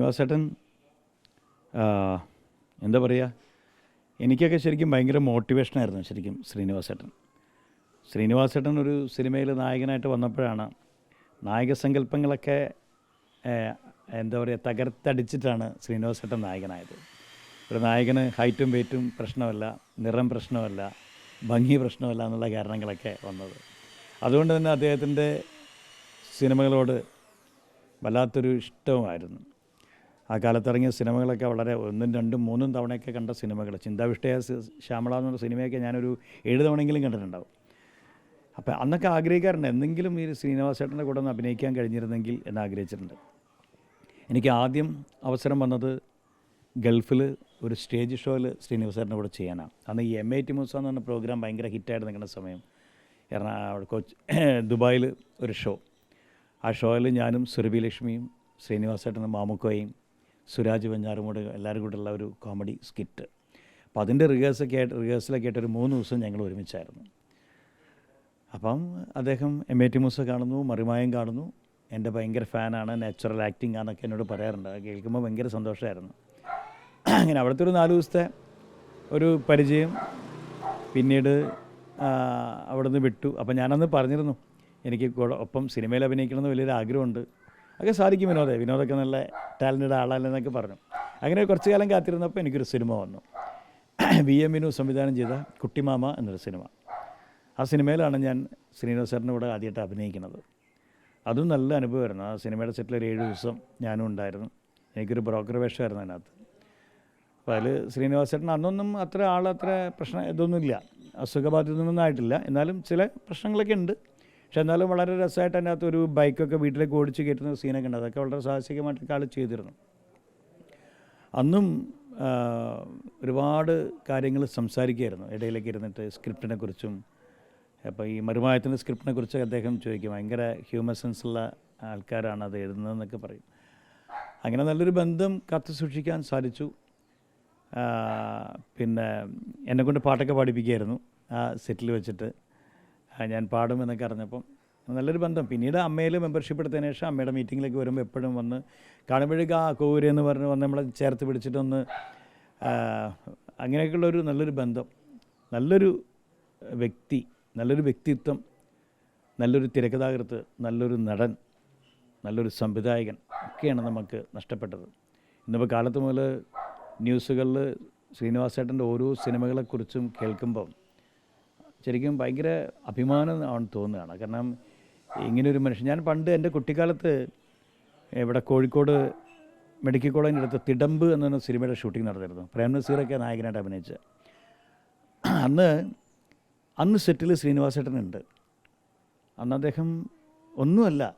ശ്രീനിവാസേട്ടൻ എന്താ പറയുക എനിക്കൊക്കെ ശരിക്കും ഭയങ്കര മോട്ടിവേഷനായിരുന്നു ശരിക്കും ശ്രീനിവാസേട്ടൻ. ശ്രീനിവാസേട്ടൻ ഒരു സിനിമയിൽ നായകനായിട്ട് വന്നപ്പോഴാണ് നായക സങ്കല്പങ്ങളൊക്കെ ഏ, എന്താ പറയുക തകർത്തടിച്ചിട്ടാണ് ശ്രീനിവാസേട്ടൻ നായകനായത്. ഒരു നായകന് ഹൈറ്റും വെയിറ്റും പ്രശ്നമല്ല നിറം പ്രശ്നമല്ല ഭംഗി പ്രശ്നമല്ല എന്നുള്ള കാരണങ്ങളൊക്കെ വന്നത്. അതുകൊണ്ട് തന്നെ അദ്ദേഹത്തിന്റെ സിനിമകളോട് വല്ലാത്തൊരു ഇഷ്ടവുമായിരുന്നു. ആ കാലത്തിറങ്ങിയ സിനിമകളൊക്കെ വളരെ ഒന്നും രണ്ടും മൂന്നും തവണയൊക്കെ കണ്ട സിനിമകൾ. ചിന്താവിഷ്ടയ ശ്യാമള എന്ന സിനിമയൊക്കെ ഞാനൊരു ഏഴ് തവണയെങ്കിലും കണ്ടിട്ടുണ്ടാവും. അപ്പോൾ അന്നൊക്കെ ആഗ്രഹിക്കാറുണ്ട് എന്തെങ്കിലും ഈ ശ്രീനിവാസേട്ടന്റെ കൂടെ ഒന്ന് അഭിനയിക്കാൻ കഴിഞ്ഞിരുന്നെങ്കിൽ എന്ന് ആഗ്രഹിച്ചിട്ടുണ്ട്. എനിക്ക് ആദ്യം അവസരം വന്നത് ഗൾഫിൽ ഒരു സ്റ്റേജ് ഷോയിൽ ശ്രീനിവാസേട്ടന്റെ കൂടെ ചെയ്യാനാണ്. അന്ന് ഈ എം ഐ ടി മൂസ എന്ന് പറഞ്ഞ പ്രോഗ്രാം ഭയങ്കര ഹിറ്റായിട്ട് നിൽക്കുന്ന സമയം. എറണാകുളം കൊച്ചി ദുബായിൽ ഒരു ഷോ. ആ ഷോയിൽ ഞാനും സുരഭി ലക്ഷ്മിയും ശ്രീനിവാസേട്ടനും മാമുക്കോയും സുരാജ് വെഞ്ഞാറുമൂട് എല്ലാവരും കൂടെ ഉള്ള ഒരു കോമഡി സ്കിറ്റ് അപ്പോൾ അതിന്റെ റിഹേഴ്സൊക്കെ ആയിട്ട് റിഹേഴ്സലൊക്കെ ആയിട്ട് ഒരു മൂന്ന് ദിവസം ഞങ്ങൾ ഒരുമിച്ചായിരുന്നു. അപ്പം അദ്ദേഹം എം എ ടി മൂസ കാണുന്നു മറിമായം കാണുന്നു. എന്റെ ഭയങ്കര ഫാനാണ് നാച്ചുറൽ ആക്ടിങ് ആണെന്നൊക്കെ എന്നോട് പറയാറുണ്ട്. അത് കേൾക്കുമ്പോൾ ഭയങ്കര സന്തോഷമായിരുന്നു. അങ്ങനെ അവിടുത്തെ ഒരു നാല് ദിവസത്തെ ഒരു പരിചയം പിന്നീട് അവിടുന്ന് വിട്ടു. അപ്പം ഞാനന്ന് പറഞ്ഞിരുന്നു എനിക്ക് ഒപ്പം സിനിമയിൽ അഭിനയിക്കണമെന്ന് വലിയൊരു ആഗ്രഹമുണ്ട്. ഒക്കെ സാധിക്കും വിനോദേ. വിനോദൊക്കെ നല്ല ടാലന്റഡ് ആളല്ലെന്നൊക്കെ പറഞ്ഞു. അങ്ങനെ കുറച്ച് കാലം കാത്തിരുന്നപ്പോൾ എനിക്കൊരു സിനിമ വന്നു. വി എം വിനു സംവിധാനം ചെയ്ത കുട്ടിമാമ എന്നൊരു സിനിമ. ആ സിനിമയിലാണ് ഞാൻ ശ്രീനിവാസ് സാറിന്റെ കൂടെ ആദ്യമായിട്ട് അഭിനയിക്കുന്നത്. അതും നല്ല അനുഭവമായിരുന്നു. ആ സിനിമയുടെ സെറ്റിൽ ഒരു ഏഴ് ദിവസം ഞാനും ഉണ്ടായിരുന്നു. എനിക്കൊരു ബ്രോക്കർ വേഷമായിരുന്നു അതിനകത്ത്. അപ്പോൾ അതിൽ ശ്രീനിവാസ് ചേട്ടൻ അന്നൊന്നും അത്ര ആൾ അത്ര പ്രശ്നം ഇതൊന്നുമില്ല. അസുഖബാധിതമൊന്നും ആയിട്ടില്ല. എന്നാലും ചില പ്രശ്നങ്ങളൊക്കെ ഉണ്ട്. പക്ഷെ എന്നാലും വളരെ രസമായിട്ട് അതിനകത്ത് ഒരു ബൈക്കൊക്കെ വീട്ടിലേക്ക് ഓടിച്ച് കയറ്റുന്ന സീനൊക്കെ ഉണ്ട്. അതൊക്കെ വളരെ സാഹസികമായിട്ടൊക്കെ ആൾ ചെയ്തിരുന്നു. അന്നും ഒരുപാട് കാര്യങ്ങൾ സംസാരിക്കുമായിരുന്നു ഇടയിലേക്ക് ഇരുന്നിട്ട് സ്ക്രിപ്റ്റിനെ കുറിച്ചും അപ്പോൾ ഈ മരുമായത്തിന്റെ സ്ക്രിപ്റ്റിനെ കുറിച്ച് അദ്ദേഹം ചോദിക്കും. ഭയങ്കര ഹ്യൂമർ സെൻസ് ഉള്ള ആൾക്കാരാണ് അത് എഴുതുന്നതെന്നൊക്കെ പറയും. അങ്ങനെ നല്ലൊരു ബന്ധം കാത്തു സൂക്ഷിക്കാൻ സാധിച്ചു. പിന്നെ എന്നെക്കൊണ്ട് പാട്ടൊക്കെ പാടിപ്പിക്കുകയായിരുന്നു ആ സെറ്റിൽ വെച്ചിട്ട്. ഞാൻ പാടുമെന്നൊക്കെ അറിഞ്ഞപ്പം നല്ലൊരു ബന്ധം. പിന്നീട് അമ്മയിൽ മെമ്പർഷിപ്പ് എടുത്തതിന് ശേഷം അമ്മയുടെ മീറ്റിങ്ങിലേക്ക് വരുമ്പോൾ എപ്പോഴും വന്ന് കാണുമ്പോഴേക്ക് ആ കോരി എന്ന് പറഞ്ഞ് വന്ന് നമ്മളെ ചേർത്ത് പിടിച്ചിട്ടൊന്ന് അങ്ങനെയൊക്കെയുള്ളൊരു നല്ലൊരു ബന്ധം. നല്ലൊരു വ്യക്തി നല്ലൊരു വ്യക്തിത്വം നല്ലൊരു തിരക്കഥാകൃത്ത് നല്ലൊരു നടൻ നല്ലൊരു സംവിധായകൻ ഒക്കെയാണ് നമുക്ക് നഷ്ടപ്പെട്ടത്. ഇന്നിപ്പോൾ കാലത്ത് മുതൽ ന്യൂസുകളിൽ ശ്രീനിവാസേട്ടന്റെ ഓരോ സിനിമകളെക്കുറിച്ചും കേൾക്കുമ്പം ശരിക്കും ഭയങ്കര അഭിമാനം ആണ് തോന്നുകയാണ്. കാരണം ഇങ്ങനൊരു മനുഷ്യൻ ഞാൻ പണ്ട് എന്റെ കുട്ടിക്കാലത്ത് ഇവിടെ കോഴിക്കോട് മെഡിക്കൽ കോളേജിന്റെ അടുത്ത് തിടമ്പ് എന്ന സിനിമയുടെ ഷൂട്ടിംഗ് നടന്നിരുന്നു. പ്രേം നസീറൊക്കെ നായകനായിട്ട് അഭിനയിച്ച്. അന്ന് അന്ന് സെറ്റിൽ ശ്രീനിവാസേട്ടനുണ്ട്. അന്ന് അദ്ദേഹം ഒന്നുമല്ല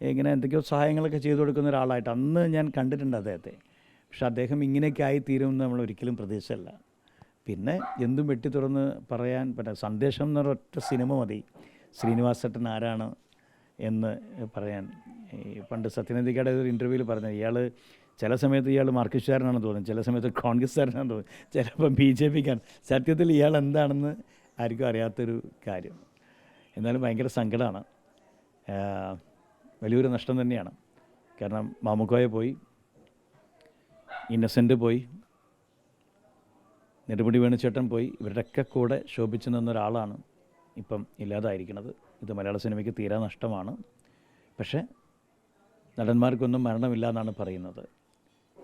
ഇങ്ങനെ എന്തൊക്കെയോ സഹായങ്ങളൊക്കെ ചെയ്തു കൊടുക്കുന്ന ഒരാളായിട്ട് അന്ന് ഞാൻ കണ്ടിട്ടുണ്ട് അദ്ദേഹത്തെ. പക്ഷെ അദ്ദേഹം ഇങ്ങനെയൊക്കെ ആയിത്തീരുമെന്ന് നമ്മൾ ഒരിക്കലും പ്രതീക്ഷയല്ല. പിന്നെ എന്തും വെട്ടി തുറന്ന് പറയാൻ പറ്റാം സന്ദേശം എന്ന് ഒറ്റ സിനിമ മതി. ശ്രീനിവാസേട്ടൻ ആരാണ് എന്ന് പറയാൻ. പണ്ട് സത്യനന്ദിക്കയുടെ ഒരു ഇന്റർവ്യൂവിൽ പറഞ്ഞു ഇയാൾ ചില സമയത്ത് ഇയാൾ മാർക്സിസ്റ്റുകാരനാണെന്ന് തോന്നും ചില സമയത്ത് കോൺഗ്രസ്സുകാരനാണെന്ന് തോന്നും ചിലപ്പോൾ ബി ജെ പിക്കാണ്. സത്യത്തിൽ ഇയാൾ എന്താണെന്ന് ആർക്കും അറിയാത്തൊരു കാര്യം. എന്നാലും ഭയങ്കര സങ്കടമാണ് വലിയൊരു നഷ്ടം തന്നെയാണ്. കാരണം മാമുക്കോയ പോയി ഇന്നസെന്റ് പോയി നെടുമുടി വേണുചേട്ടൻ പോയി ഇവരുടെയൊക്കെ കൂടെ ശോഭിച്ചു നിന്ന ഒരാളാണ് ഇപ്പം ഇല്ലാതായിരിക്കുന്നത്. ഇത് മലയാള സിനിമയ്ക്ക് തീരാ നഷ്ടമാണ്. പക്ഷേ നടന്മാർക്കൊന്നും മരണമില്ല എന്നാണ് പറയുന്നത്.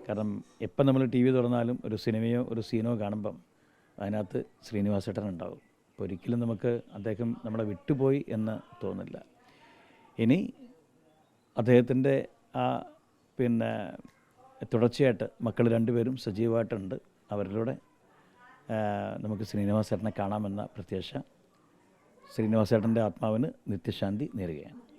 കാരണം എപ്പം നമ്മൾ ടി വി തുറന്നാലും ഒരു സിനിമയോ ഒരു സീനോ കാണുമ്പം അതിനകത്ത് ശ്രീനിവാസേട്ടൻ ഉണ്ടാകും അപ്പോൾ ഒരിക്കലും നമുക്ക് അദ്ദേഹം നമ്മളെ വിട്ടുപോയി എന്ന് തോന്നില്ല. ഇനി അദ്ദേഹത്തിന്റെ ആ പിന്നെ തുടർച്ചയായിട്ട് മക്കൾ രണ്ടുപേരും സജീവമായിട്ടുണ്ട്. അവരിലൂടെ നമുക്ക് ശ്രീനിവാസേട്ടനെ കാണാമെന്ന പ്രത്യാശ. ശ്രീനിവാസേട്ടന്റെ ആത്മാവിന് നിത്യശാന്തി നേരുകയാണ്.